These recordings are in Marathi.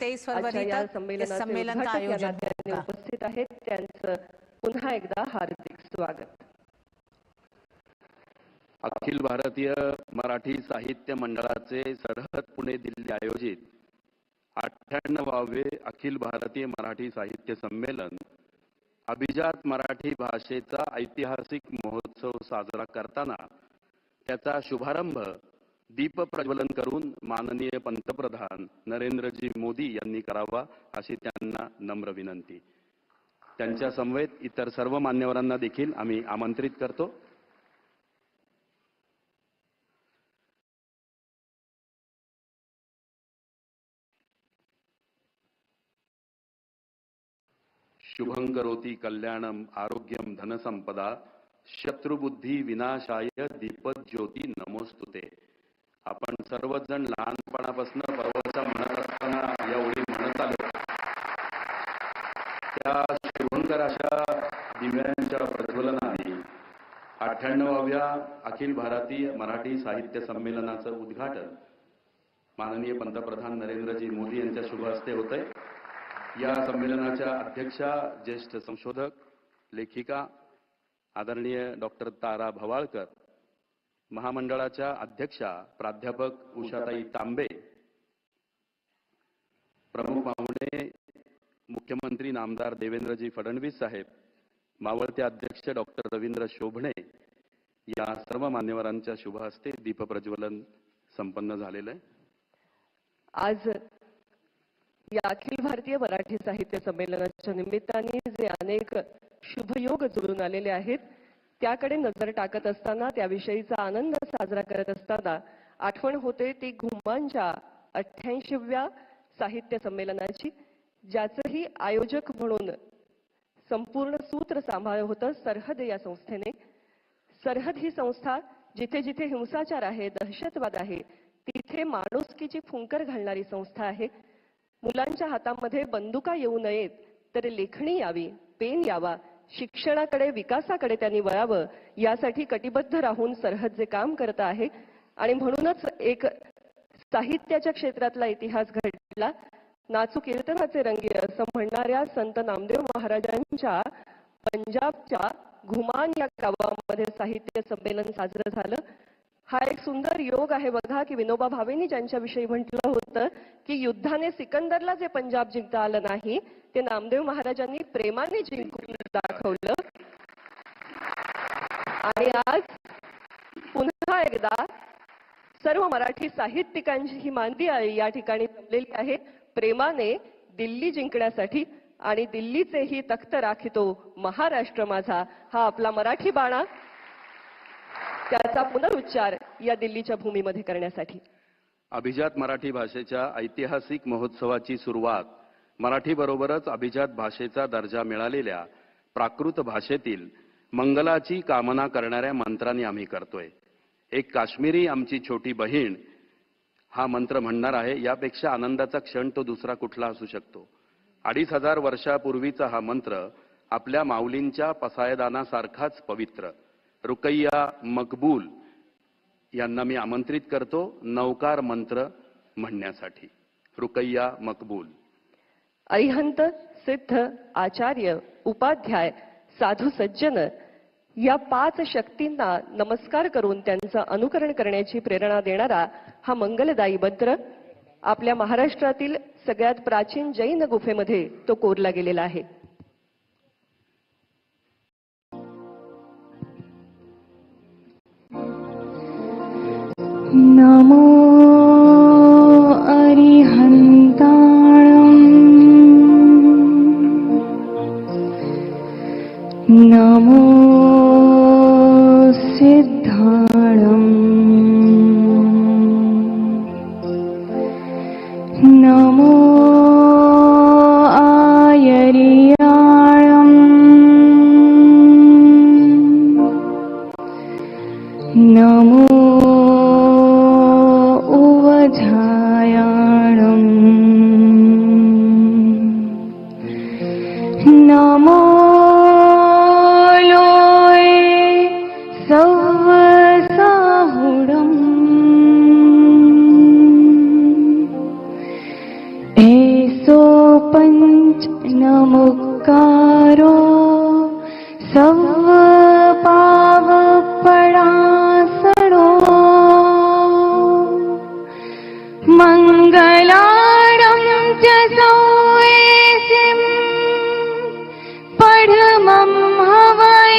तेईस आजच्या फरवरी होगा उपस्थित आहेत. त्यांचं पुन्हा एकदा हार्दिक स्वागत. अखिल भारतीय मराठी साहित्य मंडळाचे सरहद पुणे दिल्ली आयोजित अठ्ठ्याण्णवावे अखिल भारतीय मराठी साहित्य संमेलन अभिजात मराठी भाषेचा ऐतिहासिक महोत्सव साजरा करताना त्याचा शुभारंभ दीप प्रज्वलन करून माननीय पंतप्रधान नरेंद्रजी मोदी यांनी करावा अशी त्यांना नम्र विनंती. त्यांच्या समवेत इतर सर्व मान्यवरांना देखील आम्ही आमंत्रित करतो. शुभं करोती कल्याणम आरोग्यम धनसंपदा शत्रुबुद्धी विनाशाय दीपज्योती नमोस्तुते. आपण सर्वजण लहानपणापासून परवाचा म्हणत असताना या ओळी म्हणत आलो. त्या शुभंकर अशा दिव्यांच्या प्रज्वलनाने अठ्ठ्याण्णवाव्या अखिल भारतीय मराठी साहित्य संमेलनाचं उद्घाटन माननीय पंतप्रधान नरेंद्रजी मोदी यांच्या शुभ हस्ते होत आहे या संमेलनाच्या अध्यक्षा ज्येष्ठ संशोधक लेखिका आदरणीय डॉक्टर तारा भवाळकर महामंडळाच्या अध्यक्षा प्राध्यापक उषाताई तांबे प्रमुख पाहुणे मुख्यमंत्री नामदार देवेंद्रजी फडणवीस साहेब मावळते अध्यक्ष डॉक्टर रवींद्र शोभणे या सर्व मान्यवरांच्या शुभ हस्ते दीपप्रज्वलन संपन्न झालेलं आहे. आज या अखिल भारतीय मराठी साहित्य संमेलनाच्या निमित्ताने जे अनेक शुभयोग जुळून आलेले आहेत त्याकडे नजर टाकत असताना त्याविषयीचा आनंद साजरा करत असताना आठवण होते ती घुमांच्या अठ्ठ्याऐंशीव्या साहित्य संमेलनाची ज्याचंही आयोजक म्हणून संपूर्ण सूत्र सांभाळ होतं सरहद या संस्थेने. सरहद ही संस्था जिथे जिथे हिंसाचार आहे दहशतवाद आहे तिथे माणुसकीची फुंकर घालणारी संस्था आहे. मुलांच्या हातामध्ये बंदुका येऊ नयेत तर लेखणी यावी पेन यावा शिक्षणाकडे विकासाकडे त्यांनी वळावं यासाठी कटिबद्ध राहून सरहद जे काम करत आहे. आणि म्हणूनच एक साहित्याच्या क्षेत्रातला इतिहास घडला. नाचू कीर्तनाचे रंगी असं म्हणणाऱ्या संत नामदेव महाराजांच्या पंजाबच्या घुमान या गावामध्ये साहित्य संमेलन साजरं झालं. हा एक सुंदर योग आहे. बघा की विनोबा भावेंनी ज्यांच्याविषयी म्हटलं होतं की युद्धाने सिकंदरला जे पंजाब जिंकता आलं नाही ते नामदेव महाराजांनी प्रेमाने जिंकून दाखवलं. आणि आज पुन्हा एकदा सर्व मराठी साहित्यिकांची ही मांदी या ठिकाणी जमलेली आहे. प्रेमाने दिल्ली जिंकण्यासाठी आणि दिल्लीचेही तख्त राखितो महाराष्ट्र माझा. हा आपला मराठी बाणा. त्याचा पुनरुच्चार या दिल्लीच्या भूमीमध्ये करण्यासाठी. अभिजात मराठी भाषेच्या ऐतिहासिक महोत्सवाची सुरुवात मराठी बरोबरच अभिजात भाषेचा दर्जा मिळालेल्या प्राकृत भाषेतील मंगलाची कामना करणाऱ्या मंत्राने आम्ही करतोय. एक काश्मीरी आमची छोटी बहीण हा मंत्र म्हणणार आहे यापेक्षा आनंदाचा क्षण तो दुसरा कुठला असू शकतो. अडीच हजार वर्षापूर्वीचा हा मंत्र आपल्या माऊलींच्या पसायदानासारखाच पवित्र. रुकैया मकबूल यांना मी आमंत्रित करतो नौकार मंत्र म्हणण्यासाठी. रुकैया मकबूल. अरिहंत सिद्ध आचार्य उपाध्याय साधू सज्जन या पाच शक्तींना नमस्कार करून त्यांचं अनुकरण करण्याची प्रेरणा देणारा हा मंगलदायी मंत्र आपल्या महाराष्ट्रातील सगळ्यात प्राचीन जैन गुफेमध्ये तो कोरला गेलेला आहे. নমো नमुकारो सव पावपणासनो मङ्गलारं च सौयसिं पढमं हवै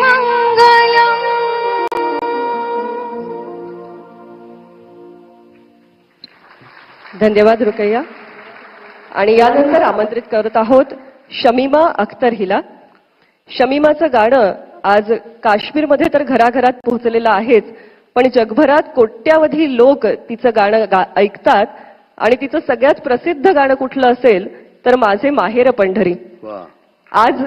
मङ्गलम् धन्यवाद रुकैया। आणि यानंतर आमंत्रित करत आहोत शमीमा अख्तर हिला. शमीमाचं गाणं आज काश्मीरमध्ये तर घराघरात पोहोचलेलं आहेच पण जगभरात कोट्यावधी लोक तिचं गाणं गा ऐकतात आणि तिचं सगळ्यात प्रसिद्ध गाणं कुठलं असेल तर माझे माहेर पंढरी. आज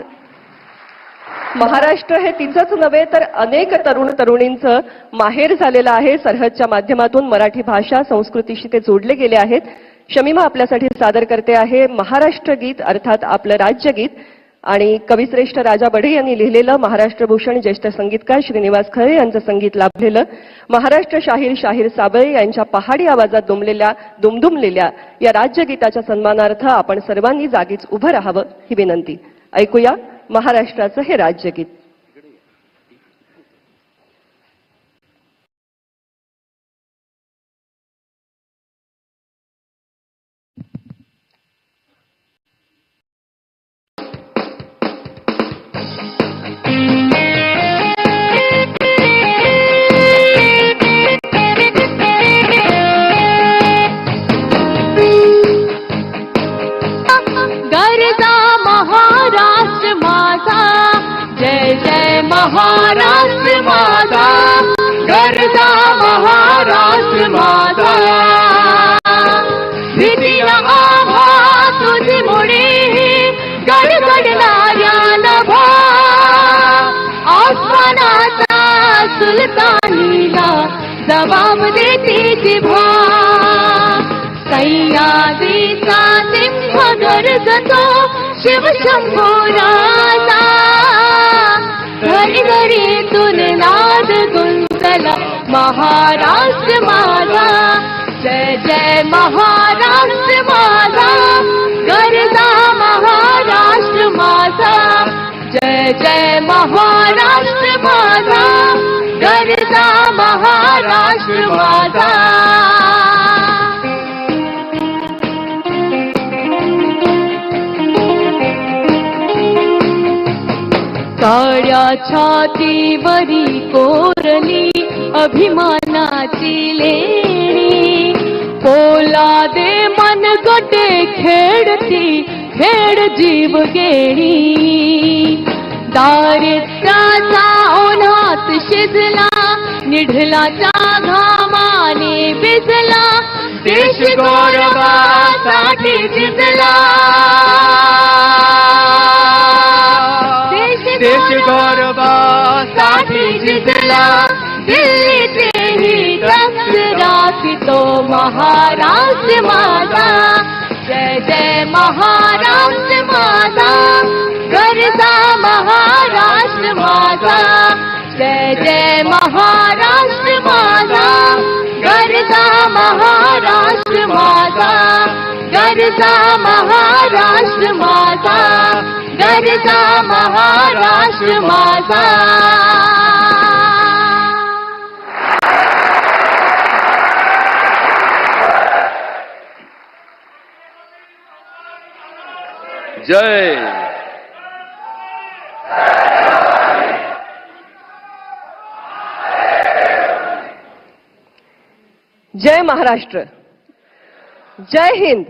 महाराष्ट्र हे तिचंच नव्हे तर अनेक तरुण तरुणींचं माहेर झालेलं आहे. सरहदच्या माध्यमातून मराठी भाषा संस्कृतीशी ते जोडले गेले आहेत. शमीमा आपल्यासाठी सादर करते आहे महाराष्ट्र गीत अर्थात आपलं राज्यगीत आणि कविश्रेष्ठ राजा बढे यांनी लिहिलेलं महाराष्ट्रभूषण ज्येष्ठ संगीतकार श्रीनिवास खरे यांचं संगीत लाभलेलं महाराष्ट्र शाहीर शाहीर साबळे यांच्या पहाडी आवाजात दुमलेल्या दुमदुमलेल्या या राज्यगीताच्या सन्मानार्थ आपण सर्वांनी जागीच उभं राहावं ही विनंती. ऐकूया महाराष्ट्राचं हे राज्यगीत गरजा महाराष्ट्र माता. भीतीला आभा तुझी मुळे गडगडणाऱ्या नभा आसमानाचा सुलतानीला जबाब देते जिभा सह्याद्रीचा सिंह गरजतो शिवशंभो राजा घरी घरी तुन नाद गुंतला महाराष्ट्र माझा जय जय महाराष्ट्र माझा गरजा महाराष्ट्र माझा जय जय महाराष्ट्र माझा गरजा महाराष्ट्र माझा काळ्या छातीवरी कोरली अभिमानाची लेणी पोलादे मन गटे खेळती खेळ जीव गेणी दारिद्र्याचा ओढात शिजला निढलाच्या घामाने भिजला देश गौरवासाठी झिजला देश गौरवासाठी झिजला दिल्लीचेही रक्त राखतो महाराष्ट्र माझा जय जय महाराष्ट्र माझा गरजा महाराष्ट्र माझा जय जय महाराष्ट्र माझा गरजा महाराष्ट्र माझा गरजा महाराष्ट्र माझा गरजा महाराष्ट्र माझा जय। जय महाराष्ट्र। जय हिंद।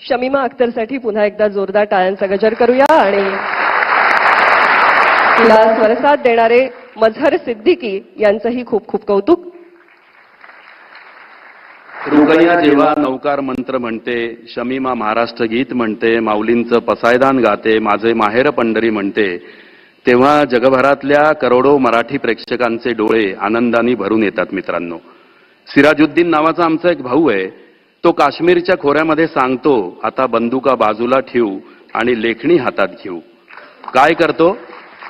शमीमा अख्तरसाठी पुन्हा एकदा जोरदार टाळ्यांचा गजर करूया आणि तिला स्वरसाथ देणारे मझहर सिद्दीकी यांचंही खूप खूप कौतुक. रुगैया जेव्हा नौकार मंत्र म्हणते शमीमा महाराष्ट्र गीत म्हणते माऊलींचं पसायदान गाते माझे माहेर पंढरी म्हणते तेव्हा जगभरातल्या करोडो मराठी प्रेक्षकांचे डोळे आनंदाने भरून येतात मित्रांनो. सिराजुद्दीन नावाचा आमचा एक भाऊ आहे तो काश्मीरच्या खोऱ्यामध्ये सांगतो आता बंदुका बाजूला ठेवू आणि लेखणी हातात घेऊ. काय करतो?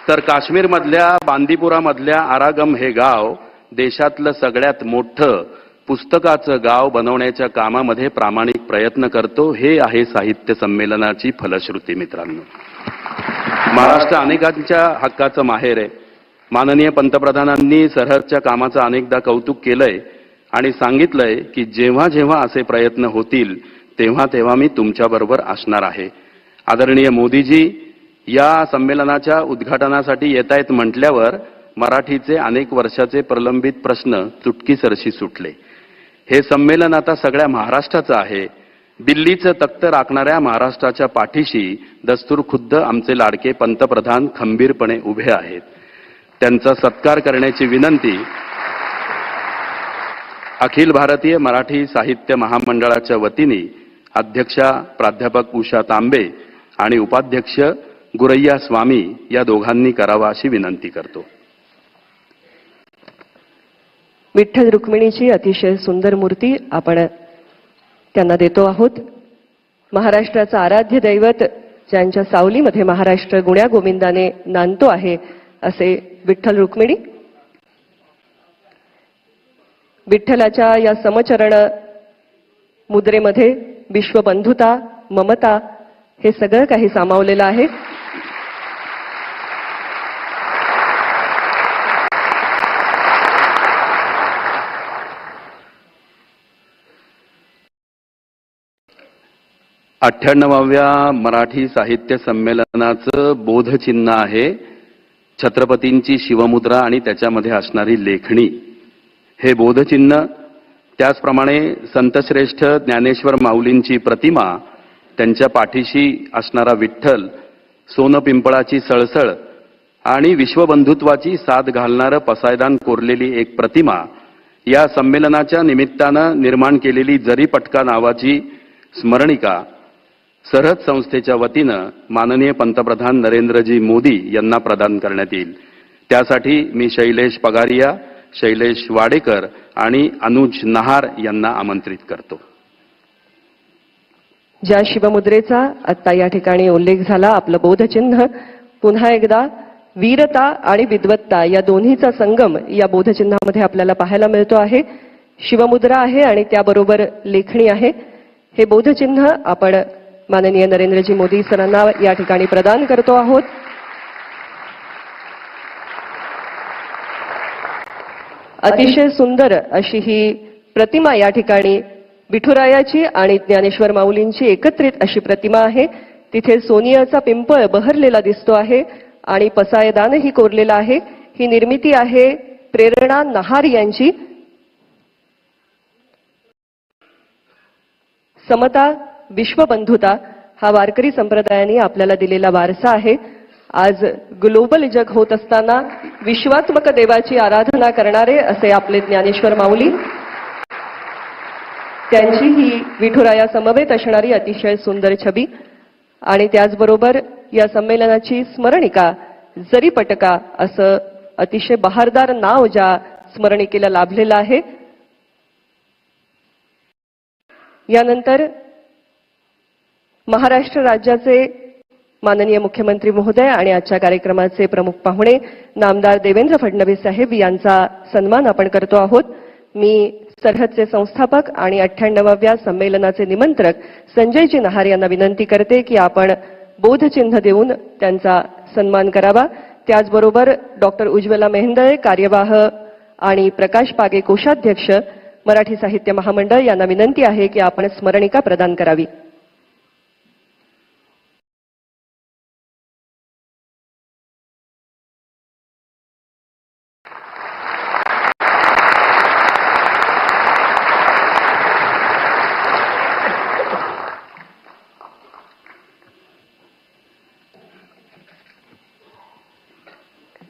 तर काश्मीरमधल्या बांदीपुरामधल्या आरागम हे गाव देशातलं सगळ्यात मोठं पुस्तकाचं गाव बनवण्याच्या कामामध्ये प्रामाणिक प्रयत्न करतो हे आहे साहित्य संमेलनाची फलश्रुती मित्रांनो. महाराष्ट्र अनेकांच्या हक्काचं माहेर आहे. माननीय पंतप्रधानांनी सरहदच्या कामाचं अनेकदा कौतुक केलंय आणि सांगितलंय की जेव्हा जेव्हा असे प्रयत्न होतील तेव्हा तेव्हा मी तुमच्याबरोबर असणार आहे. आदरणीय मोदीजी या संमेलनाच्या उद्घाटनासाठी येत आहेत म्हटल्यावर मराठीचे अनेक वर्षाचे प्रलंबित प्रश्न चुटकीसरशी सुटले. हे संमेलन आता सगळ्या महाराष्ट्राचं आहे. दिल्लीचं तख्त राखणाऱ्या महाराष्ट्राच्या पाठीशी दस्तूर खुद्द आमचे लाडके पंतप्रधान खंबीरपणे उभे आहेत. त्यांचा सत्कार करण्याची विनंती अखिल भारतीय मराठी साहित्य महामंडळाच्या वतीने अध्यक्षा प्राध्यापक उषा तांबे आणि उपाध्यक्ष गुरैया स्वामी या दोघांनी करावा अशी विनंती करतो. विठ्ठल रुक्मिणीची अतिशय सुंदर मूर्ती आपण त्यांना देतो आहोत. महाराष्ट्राचं आराध्य दैवत ज्यांच्या सावलीमध्ये महाराष्ट्र गुण्या गोविंदाने नांदतो आहे असे विठ्ठल रुक्मिणी. विठ्ठलाच्या या समचरण मुद्रेमध्ये विश्वबंधुता ममता हे सगळं काही सामावलेलं आहे. अठ्ठ्याण्णवाव्या मराठी साहित्य संमेलनाचं बोधचिन्ह आहे छत्रपतींची शिवमुद्रा आणि त्याच्यामध्ये असणारी लेखणी. हे बोधचिन्ह त्याचप्रमाणे संतश्रेष्ठ ज्ञानेश्वर माऊलींची प्रतिमा त्यांच्या पाठीशी असणारा विठ्ठल सोनं पिंपळाची सळसळ आणि विश्वबंधुत्वाची साथ घालणारं पसायदान कोरलेली एक प्रतिमा या संमेलनाच्या निमित्तानं निर्माण केलेली जरीपटका नावाची स्मरणिका सरहद संस्थेच्या वतीनं माननीय पंतप्रधान नरेंद्रजी मोदी यांना प्रदान करण्यात येईल. त्यासाठी मी शैलेश पगारिया शैलेश वाडेकर आणि अनुज नहार यांना आमंत्रित करतो. ज्या शिवमुद्रेचा आता या ठिकाणी उल्लेख झाला आपलं बोधचिन्ह पुन्हा एकदा वीरता आणि विद्वत्ता या दोन्हीचा संगम या बोधचिन्हामध्ये आपल्याला पाहायला मिळतो आहे. शिवमुद्रा आहे आणि त्याबरोबर लेखणी आहे. हे बोधचिन्ह आपण माननीय नरेंद्रजी मोदी सरांना या ठिकाणी प्रदान करतो आहोत. अतिशय सुंदर अशी ही प्रतिमा या ठिकाणी विठुरायाची आणि ज्ञानेश्वर माऊलींची एकत्रित अशी प्रतिमा आहे. तिथे सोनियाचा पिंपळ बहरलेला दिसतो आहे आणि पसायदानही कोरलेला आहे. ही निर्मिती आहे प्रेरणा नहार यांची. समता विश्वबंधुता हा वारकरी संप्रदायाने आपल्याला दिलेला वारसा आहे. आज ग्लोबल जग होत असताना विश्वात्मक देवाची आराधना करणारे असे आपले ज्ञानेश्वर माऊली. त्यांची ही विठुराया समवेत असणारी अतिशय सुंदर छबी. आणि त्याचबरोबर या संमेलनाची स्मरणिका जरी पटका असं अतिशय बहारदार नाव ज्या स्मरणिकेला लाभलेलं आहे. यानंतर महाराष्ट्र राज्याचे माननीय मुख्यमंत्री महोदय आणि आजच्या कार्यक्रमाचे प्रमुख पाहुणे नामदार देवेंद्र फडणवीस साहेब यांचा सन्मान आपण करतो आहोत. मी सरहदचे संस्थापक आणि अठ्ठ्याण्णवाव्या संमेलनाचे निमंत्रक संजयजी नहार यांना विनंती करते की आपण बोधचिन्ह देऊन त्यांचा सन्मान करावा. त्याचबरोबर डॉक्टर उज्ज्वला मेहंदळे कार्यवाह आणि प्रकाश पागे कोषाध्यक्ष मराठी साहित्य महामंडळ यांना विनंती आहे की आपण स्मरणिका प्रदान करावी.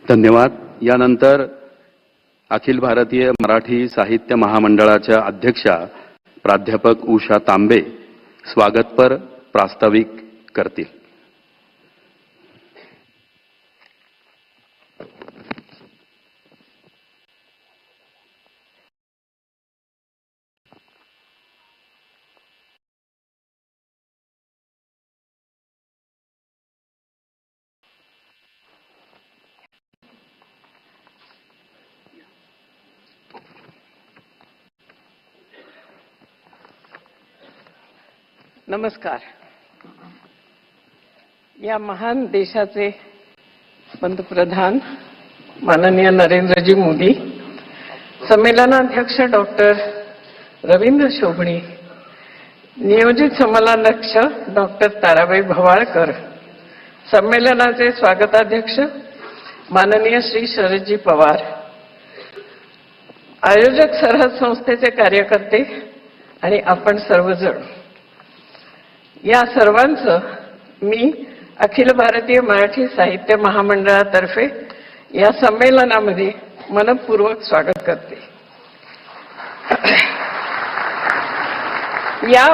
धन्यवाद. यानंतर अखिल भारतीय मराठी साहित्य महामंडळाच्या अध्यक्षा प्राध्यापक उषा तांबे स्वागतपर प्रास्ताविक करतील. नमस्कार. या महान देशाचे पंतप्रधान माननीय नरेंद्रजी मोदी संमेलनाध्यक्ष डॉक्टर रवींद्र शोभणे नियोजित संमेलनाध्यक्ष डॉक्टर ताराबाई भवाळकर संमेलनाचे स्वागताध्यक्ष माननीय श्री शरदजी पवार आयोजक सरहद संस्थेचे कार्यकर्ते आणि आपण सर्वजण. या सर्वांचं मी अखिल भारतीय मराठी साहित्य महामंडळातर्फे या संमेलनामध्ये मनपूर्वक स्वागत करते. या